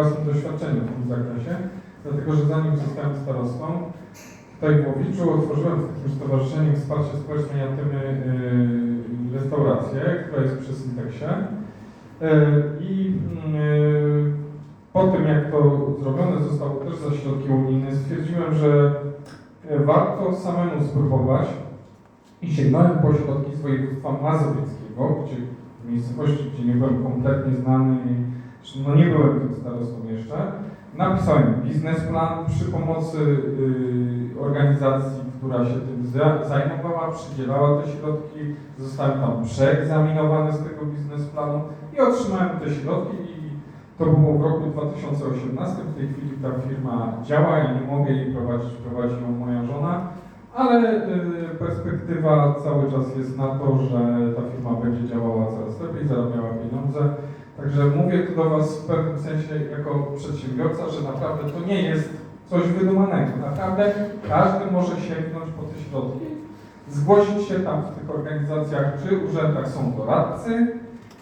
własnym doświadczeniu w tym zakresie, dlatego że zanim zostałem starostą, tutaj w Łowiczu otworzyłem w takim stowarzyszeniu Wsparcie Społeczne Jatymy yy, restaurację, która jest przy Synteksie. Yy, I yy, po tym, jak to zrobione zostało też za środki unijne, stwierdziłem, że e, warto samemu spróbować i sięgnąłem po środki z województwa mazowieckiego, gdzie w miejscowości, gdzie nie byłem kompletnie znany i no nie byłem tym starostą jeszcze. Napisałem biznesplan przy pomocy y, organizacji, która się tym za, zajmowała, przydzielała te środki. Zostałem tam przeegzaminowany z tego biznesplanu i otrzymałem te środki i to było w roku 2018. W tej chwili ta firma działa, ja nie mogę jej prowadzić, prowadzi ją moja żona, ale y, perspektywa cały czas jest na to, że ta firma będzie działała coraz lepiej, zarabiała pieniądze. Także mówię tu do Was w pewnym sensie jako przedsiębiorca, że naprawdę to nie jest coś wydumanego. Naprawdę każdy może sięgnąć po te środki, zgłosić się tam w tych organizacjach czy urzędach są doradcy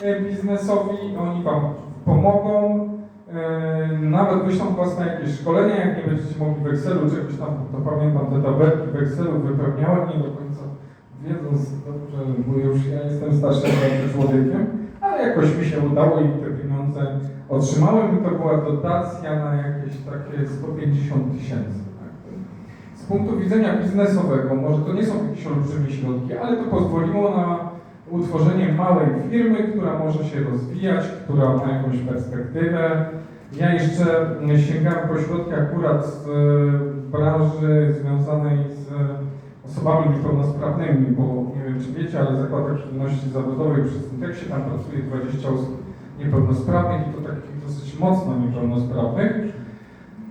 e, biznesowi, oni Wam pomogą, e, nawet wyślą Was na jakieś szkolenia, jak nie będziecie mogli w Excelu czegoś tam, to pamiętam te tabelki w Excelu wypełniałem, nie do końca wiedząc dobrze, bo już ja jestem starszym człowiekiem, jakoś mi się udało i te pieniądze otrzymałem i to była dotacja na jakieś takie 150 tysięcy. Tak? Z punktu widzenia biznesowego, może to nie są jakieś olbrzymie środki, ale to pozwoliło na utworzenie małej firmy, która może się rozwijać, która ma jakąś perspektywę. Ja jeszcze sięgałem po środki akurat z e, branży związanej z osobami niepełnosprawnymi, bo nie wiem czy wiecie, ale Zakład Aktywności Zawodowej przy Synteksie tam pracuje 20 osób niepełnosprawnych i to takich dosyć mocno niepełnosprawnych.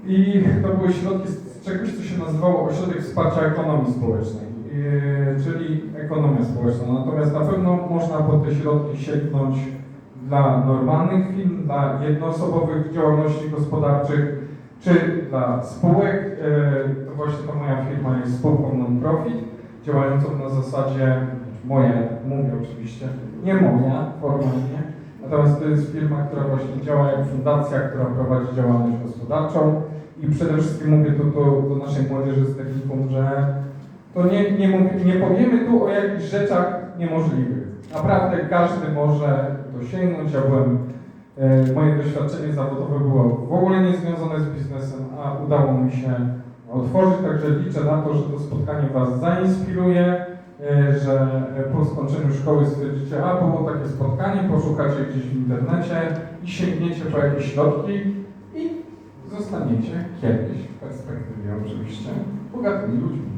I to były środki z czegoś, co się nazywało Ośrodek Wsparcia Ekonomii Społecznej, czyli ekonomia społeczna. Natomiast na pewno można po te środki sięgnąć dla normalnych firm, dla jednoosobowych działalności gospodarczych, czy dla spółek. Yy, To właśnie ta moja firma jest spółką non-profit, działającą na zasadzie, jak mówię oczywiście, nie moja formalnie, natomiast to jest firma, która właśnie działa jak fundacja, która prowadzi działalność gospodarczą i przede wszystkim mówię tu do, naszej młodzieży z techniką, że to nie, nie, mówię, nie powiemy tu o jakichś rzeczach niemożliwych. Naprawdę każdy może to sięgnąć. Ja byłem, e, moje doświadczenie zawodowe było w ogóle niezwiązane z biznesem, a udało mi się otworzyć, także liczę na to, że to spotkanie Was zainspiruje, e, że e, po skończeniu szkoły stwierdzicie, a było takie spotkanie, poszukacie gdzieś w internecie i sięgniecie po jakieś środki i zostaniecie kiedyś, w perspektywie oczywiście, bogatymi ludźmi.